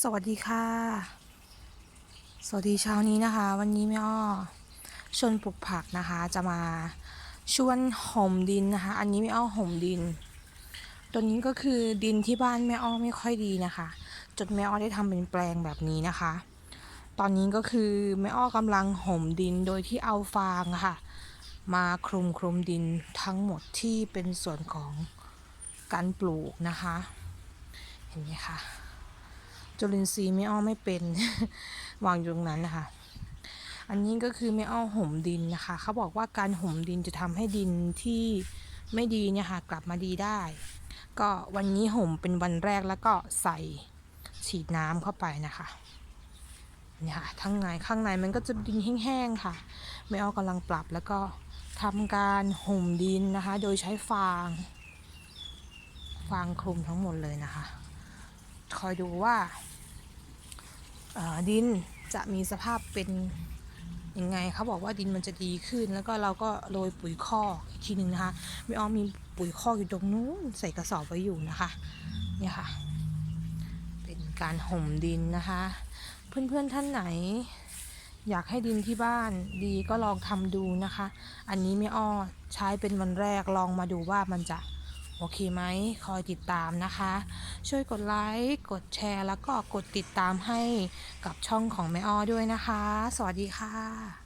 สวัสดีค่ะ สวัสดีเช้านี้นะคะ วันนี้แม่อ้อชวนปลูกผักนะคะ จะมาชวนห่มดินนะคะ อันนี้แม่อ้อห่มดิน ตัวนี้ก็คือดินที่บ้านแม่อ้อไม่ค่อยดีนะคะจนแม่อ้อได้ทำเป็นแปลงแบบนี้นะคะ ตอนนี้ก็คือแม่อ้อกำลังห่มดินโดยที่เอาฟางะค่ะ มาคลุมคลุมดินทั้งหมดที่เป็นส่วนของการปลูกนะคะ เห็นไหมคะ จุลินทรีย์ไม่อ้อไม่เป็น วางอยู่ตรงนั้นนะคะ อันนี้ก็คือไม่อ้อห่มดินนะคะ เขาบอกว่าการห่มดินจะทำให้ดินที่ไม่ดีเนี่ยค่ะกลับมาดีได้ ก็วันนี้ห่มเป็นวันแรกแล้วก็ใส่ฉีดน้ำเข้าไปนะคะเนี่ยค่ะข้างในข้างในมันก็จะดินแห้งๆค่ะ ไม่อ้อกำลังปรับแล้วก็ทำการห่มดินนะคะ โดยใช้ฟาง ฟางคลุมทั้งหมดเลยนะคะ คอยดูว่า ดินจะมีสภาพเป็นยังไงเขาบอกว่าดินมันจะดีขึ้น แล้วก็เราก็โรยปุ๋ยคอกอีกทีหนึ่งนะคะไม่อ้อมมีปุ๋ยคอกอยู่ตรงนู้นใส่กระสอบไว้อยู่นะคะเนี่ยค่ะ เป็นการห่มดินนะคะ เพื่อนๆท่านไหน อยากให้ดินที่บ้านดีก็ลองทำดูนะคะ อันนี้ไม่อ้อใช้เป็นวันแรกลองมาดูว่ามันจะ โอเคไหมคอยติดตามนะคะ ช่วยกดไลค์กดแชร์ แล้วก็กดติดตามให้กับช่องของแม่อ้อด้วยนะคะ สวัสดีค่ะ